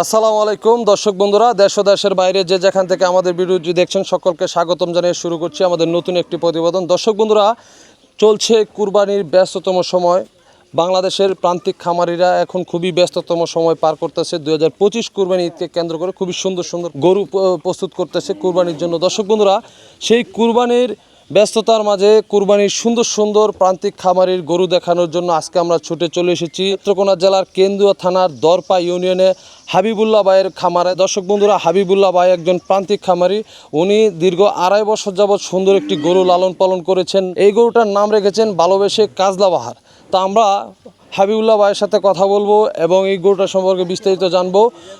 আসসালামু আলাইকুম। দর্শক বন্ধুরা, দেশ দেশের বাইরে যে যেখান থেকে আমাদের ভিডিওটি দেখছেন, সকলকে স্বাগতম জানিয়ে শুরু করছি আমাদের নতুন একটি প্রতিবেদন। দর্শক বন্ধুরা, চলছে কুরবানির ব্যস্ততম সময়। বাংলাদেশের প্রান্তিক খামারিরা এখন খুবই ব্যস্ততম সময় পার করতেছে। দুই হাজার পঁচিশ কুরবানি ঈদকে কেন্দ্র করে খুবই সুন্দর সুন্দর গরু প্রস্তুত করতেছে কুরবানির জন্য। দর্শক বন্ধুরা, সেই কুরবানির ব্যস্ততার মাঝে কুরবানির সুন্দর সুন্দর প্রান্তিক খামারির গরু দেখানোর জন্য আজকে আমরা ছুটে চলে এসেছি। চিত্রকোনা জেলার কেন্দুয়া থানার দরপা ইউনিয়নে হাবিবুল্লাহ ভাইয়ের খামারে। দর্শক বন্ধুরা, হাবিবুল্লাহ ভাই একজন প্রান্তিক খামারি। উনি দীর্ঘ আড়াই বছর যাবৎ সুন্দর একটি গরু লালন পালন করেছেন। এই গরুটার নাম রেখেছেন ভালোবেসে কাজলা বাহার তা আমরা হাবিবুল্লাহ ভাইয়ের সাথে কথা বলব এবং এই গরুটা সম্পর্কে বিস্তারিত জানব।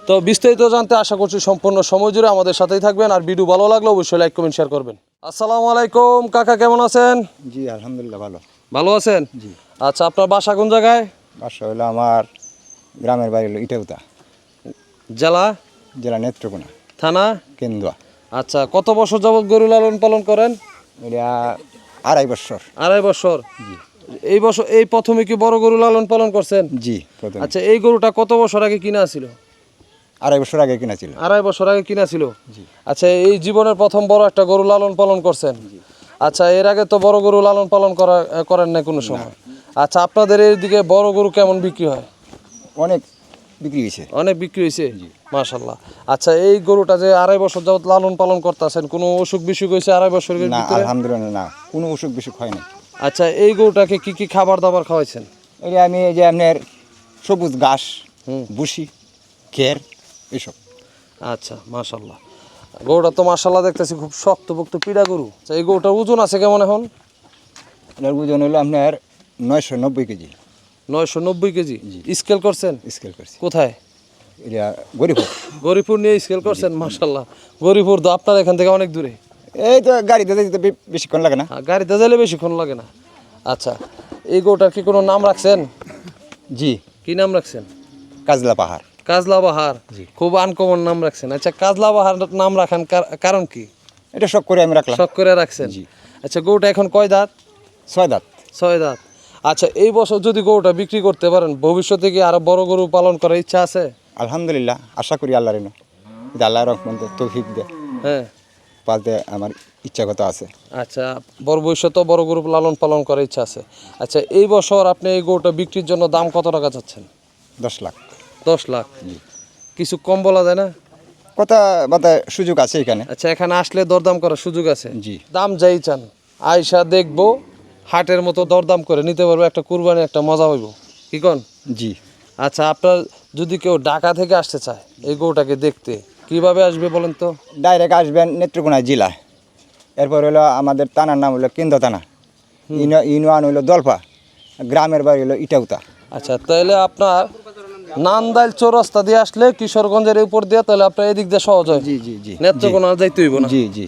তো বিস্তারিত জানতে আশা করছি সম্পূর্ণ সময় জুড়ে আমাদের সাথেই থাকবেন। আর ভিডিও ভালো লাগলে অবশ্যই লাইক কমেন্ট শেয়ার করবেন। আসসালামু আলাইকুম কাকা কেমন আছেন? জি আলহামদুলিল্লাহ ভালো। ভালো আছেন? জি। আচ্ছা আপনার বাসা কোন জায়গায়? বাসা হলো আমার গ্রামের বাড়ি হলো ইটাউতা। জেলা? জেলা নেত্রকোনা। থানা? কেন্দুয়া। আচ্ছা কত বছর যাবত গরু লালন পালন করেন? এটা আড়াই বছর। আড়াই বছর। এই বছর এই প্রথমে কি বড় গরু লালন পালন করছেন? জি প্রথম। আচ্ছা এই গরুটা কত বছর আগে কিনা ছিল? আড়াই বছর আগে কিনা ছিল। আড়াই বছর আগে কিনা ছিল? আচ্ছা এই জীবনের প্রথম বড় একটা গরু লালন পালন করছেন? আচ্ছা এর আগে তো বড় গরু লালন পালন করা করেন না কোনো সময়। আচ্ছা আপনাদের এইদিকে বড় গরু কেমন বিক্রি হয়? অনেক বিক্রি হয়েছে। অনেক বিক্রি হয়েছে? মাশাল্লাহ আচ্ছা এই গরুটা যে আড়াই বছর যাবত লালন পালন করতেছেন কোনো অসুখ বিসুখ হয়েছে আড়াই বছরের না ভিতরে? আলহামদুলিল্লাহ না। কোনো অসুখ বিসুখ হয় না আচ্ছা এই গরুটাকে কি কি খাবার দাবার খাওয়াইছেন? এটা আমি এই যে আপনার সবুজ ঘাস বুসি খের এইসব আচ্ছা মাশাল্লাহ গরুটা তো মাশাল্লাহ দেখতেছি খুব শক্ত পোক্ত পিড়া গরু। আচ্ছা এই গরুটার ওজন আছে কেমন এখন? এটার ওজন হলো আপনার নয়শো নব্বই কেজি। নয়শো নব্বই কেজি? স্কেল করছেন? স্কেল করছি। কোথায়? গরিব গরিপুর। নিয়ে স্কেল করছেন? মাশাল্লাহ গরিপুর তো আপনার এখান থেকে অনেক দূরে। এই তো গাড়িতে যেতে বে- বেশিক্ষণ লাগে না। হ্যাঁ, গাড়িতে গেলে বেশিক্ষণ লাগে না। আচ্ছা এই গরুটার কি কোনো নাম রাখছেন? জি। কি নাম রাখছেন? কাজলা পাহাড়। কাজলা বাহার খুব আনকমন নাম রাখছেন। আচ্ছা কাজলা বাহার নাম রাখান কার- কারণ কি? এটা শখ করে আমি রাখলাম। শখ করে রাখছেন? জি। আচ্ছা গরুটা এখন কয় দাঁত? ছয় দাঁত। ছয় দাঁত। আচ্ছা এই বছর যদি গরুটা বিক্রি করতে পারেন ভবিষ্যতে কি আরও বড় গরু পালন করার ইচ্ছা আছে? আলহামদুলিল্লাহ আশা করি আল্লাহর আল্লাহ রহমান তৌফিক দে হ্যাঁ। পালতে আমার ইচ্ছাগত আছে। আচ্ছা বড় ভবিষ্যতে বড় গরু লালন পালন করার ইচ্ছা আছে। আচ্ছা এই বছর আপনি এই গরুটা বিক্রির জন্য দাম কত টাকা চাচ্ছেন? দশ লাখ। দশ লাখ। কিছু কম বলা যায় না? কথা বাতা সুযোগ আছে এখানে। আচ্ছা এখানে আসলে দরদাম করার সুযোগ আছে? জি। দাম যাই চান আয়সা দেখব হাটের মতো দরদাম করে নিতে পারব একটা কুরবানি একটা মজা হইব। কি কন? জি। আচ্ছা আপনার যদি কেউ ঢাকা থেকে আসতে চায় এই গরুটাকে দেখতে কীভাবে আসবে বলেন তো? ডাইরেক্ট আসবেন নেত্রকোনা জেলা। এরপর হলো আমাদের থানার নাম হলো কেন্দ্র থানা। ইউনিয়ন হলো দলপা গ্রামের বাড়ি হলো ইটাউতা। আচ্ছা তাহলে আপনার নান্দাইল চৌরাস্তা দিয়ে আসলে কিশোরগঞ্জের উপর দিয়ে তাহলে আপনার এদিক দিয়ে সহজ হয়। জি জি জি। নেত্রকোনা যাইতে হইব না? জি জি।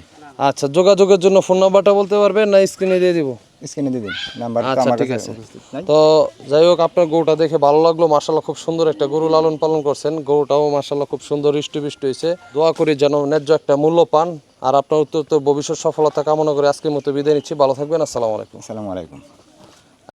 আচ্ছা যোগাযোগের জন্য ফোন নাম্বারটা বলতে পারবেন না স্ক্রিনে দিয়ে দিব? স্ক্রিনে দিয়ে দিন। নাম্বার তো আচ্ছা ঠিক আছে। তো যাই হোক আপনার গরুটা দেখে ভালো লাগল। মার্শাল্লাহ খুব সুন্দর একটা গরু লালন পালন করছেন। গরুটাও মার্শাল্লাহ খুব সুন্দর হৃষ্টপুষ্ট হয়েছে। দোয়া করি যেন ন্যায্য একটা মূল্য পান। আর আপনার উত্তর ভবিষ্যৎ সফলতা কামনা করে আজকের মতো বিদায় নিচ্ছি। ভালো থাকবেন। আসসালামু আলাইকুম। আসসালামু আলাইকুম।